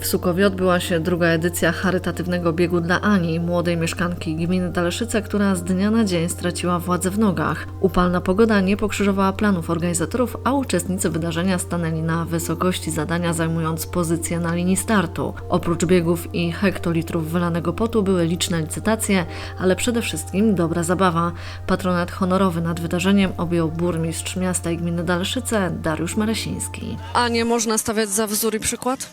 W Sukowie odbyła się druga edycja charytatywnego biegu dla Ani, młodej mieszkanki gminy Daleszyce, która z dnia na dzień straciła władzę w nogach. Upalna pogoda nie pokrzyżowała planów organizatorów, a uczestnicy wydarzenia stanęli na wysokości zadania, zajmując pozycję na linii startu. Oprócz biegów i hektolitrów wylanego potu były liczne licytacje, ale przede wszystkim dobra zabawa. Patronat honorowy nad wydarzeniem objął burmistrz miasta i gminy Daleszyce Dariusz Maresiński. A nie można stawiać za wzór i przykład?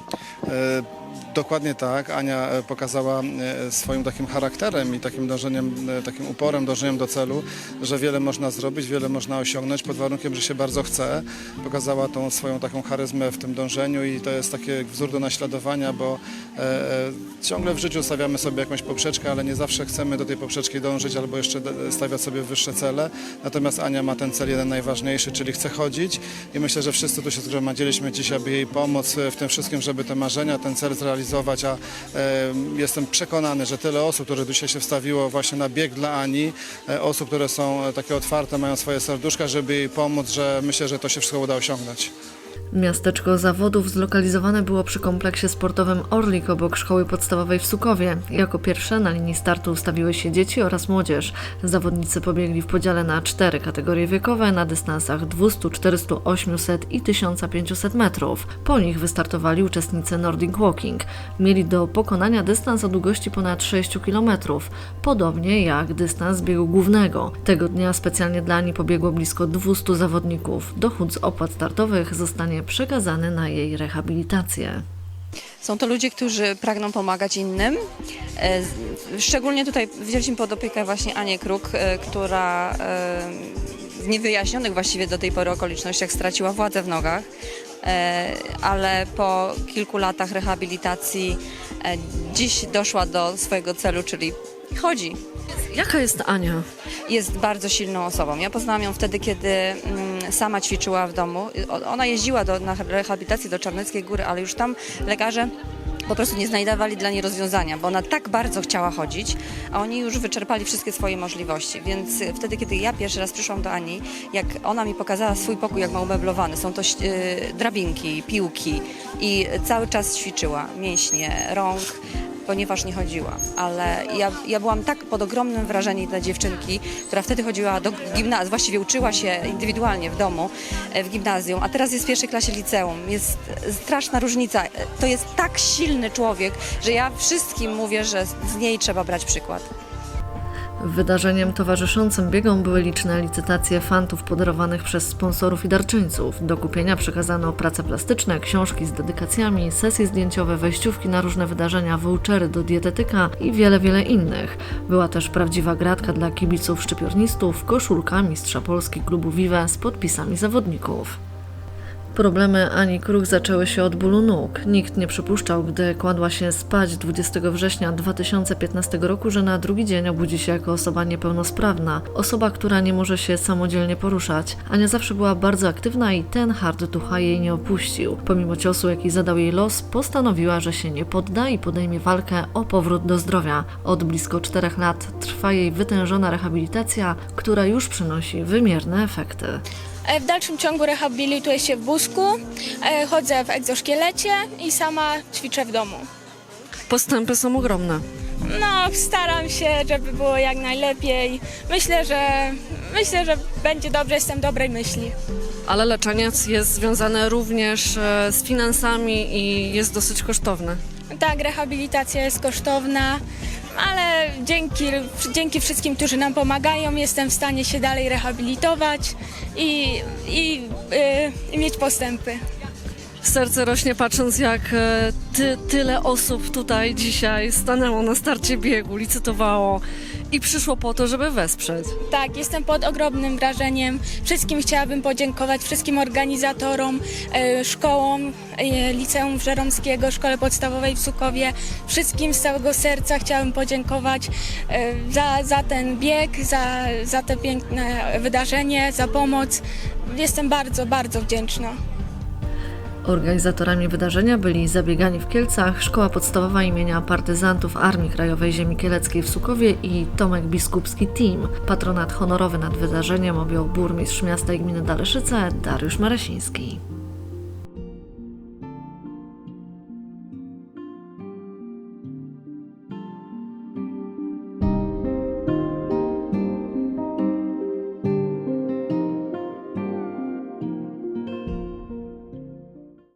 E, the Dokładnie tak. Ania e, pokazała e, swoim takim charakterem i takim dążeniem, e, takim uporem, dążeniem do celu, że wiele można zrobić, wiele można osiągnąć pod warunkiem, że się bardzo chce. Pokazała tą swoją taką charyzmę w tym dążeniu i to jest taki wzór do naśladowania, bo ciągle w życiu stawiamy sobie jakąś poprzeczkę, ale nie zawsze chcemy do tej poprzeczki dążyć albo jeszcze stawiać sobie wyższe cele. Natomiast Ania ma ten cel jeden najważniejszy, czyli chce chodzić i myślę, że wszyscy tu się zgromadziliśmy dzisiaj, aby jej pomóc w tym wszystkim, żeby te marzenia, ten cel zrealizować, a e, jestem przekonany, że tyle osób, które dzisiaj się wstawiło właśnie na bieg dla Ani, e, osób, które są e, takie otwarte, mają swoje serduszka, żeby jej pomóc, że myślę, że to się wszystko uda osiągnąć. Miasteczko zawodów zlokalizowane było przy kompleksie sportowym Orlik obok szkoły podstawowej w Sukowie. Jako pierwsze na linii startu ustawiły się dzieci oraz młodzież. Zawodnicy pobiegli w podziale na cztery kategorie wiekowe na dystansach 200, 400, 800 i 1500 metrów. Po nich wystartowali uczestnicy Nordic Walking. Mieli do pokonania dystans o długości ponad 6 km, podobnie jak dystans biegu głównego. Tego dnia specjalnie dla niej pobiegło blisko 200 zawodników. Dochód z opłat startowych zostanie przekazany na jej rehabilitację. Są to ludzie, którzy pragną pomagać innym. E, Szczególnie tutaj wzięliśmy pod opiekę właśnie Anię Kruk, e, która e, w niewyjaśnionych właściwie do tej pory okolicznościach straciła władzę w nogach, ale po kilku latach rehabilitacji dziś doszła do swojego celu, czyli chodzi. Jaka jest Ania? Jest bardzo silną osobą. Ja poznałam ją wtedy, kiedy mm, sama ćwiczyła w domu. O- Ona jeździła do, na rehabilitację do Czarneckiej Góry, ale już tam lekarze po prostu nie znajdowali dla niej rozwiązania, bo ona tak bardzo chciała chodzić, a oni już wyczerpali wszystkie swoje możliwości. Więc y, wtedy, kiedy ja pierwszy raz przyszłam do Ani, jak ona mi pokazała swój pokój, jak ma umeblowany, są to y, drabinki, piłki i cały czas ćwiczyła mięśnie rąk, ponieważ nie chodziła. Ale ja, ja byłam tak pod ogromnym wrażeniem dla dziewczynki, która wtedy chodziła do gimnazjum, właściwie uczyła się indywidualnie w domu, e, w gimnazjum, a teraz jest w pierwszej klasie liceum. Jest straszna różnica. E, To jest tak silny człowiek, że ja wszystkim mówię, że z z niej trzeba brać przykład. Wydarzeniem towarzyszącym biegom były liczne licytacje fantów podarowanych przez sponsorów i darczyńców. Do kupienia przekazano prace plastyczne, książki z dedykacjami, sesje zdjęciowe, wejściówki na różne wydarzenia, vouchery do dietetyka i wiele, wiele innych. Była też prawdziwa gratka dla kibiców szczypiornistów, koszulka mistrza Polski klubu Vive z podpisami zawodników. Problemy Ani Kruk zaczęły się od bólu nóg. Nikt nie przypuszczał, gdy kładła się spać 20 września 2015 roku, że na drugi dzień obudzi się jako osoba niepełnosprawna, osoba, która nie może się samodzielnie poruszać. Ania zawsze była bardzo aktywna i ten hard ducha jej nie opuścił. Pomimo ciosu, jaki zadał jej los, postanowiła, że się nie podda i podejmie walkę o powrót do zdrowia. Od blisko czterech lat trwa jej wytężona rehabilitacja, która już przynosi wymierne efekty. E, W dalszym ciągu rehabilituję się w wózku, e, chodzę w egzoszkielecie i sama ćwiczę w domu. Postępy są ogromne. No, staram się, żeby było jak najlepiej. Myślę, że myślę, że będzie dobrze, jestem dobrej myśli. Ale leczenie jest związane również e, z finansami i jest dosyć kosztowne. Tak, rehabilitacja jest kosztowna, ale dzięki, dzięki wszystkim, którzy nam pomagają, jestem w stanie się dalej rehabilitować i, i, y, i mieć postępy. Serce rośnie patrząc, jak e, ty, tyle osób tutaj dzisiaj stanęło na starcie biegu, licytowało i przyszło po to, żeby wesprzeć. Tak, jestem pod ogromnym wrażeniem. Wszystkim chciałabym podziękować, wszystkim organizatorom, e, szkołom, e, Liceum Żeromskiego, Szkole Podstawowej w Sukowie. Wszystkim z całego serca chciałabym podziękować e, za, za ten bieg, za, za te piękne wydarzenie, za pomoc. Jestem bardzo, bardzo wdzięczna. Organizatorami wydarzenia byli Zabiegani w Kielcach, Szkoła Podstawowa imienia Partyzantów Armii Krajowej Ziemi Kieleckiej w Sukowie i Tomek Biskupski Team. Patronat honorowy nad wydarzeniem objął burmistrz miasta i gminy Daleszyce Dariusz Maresiński.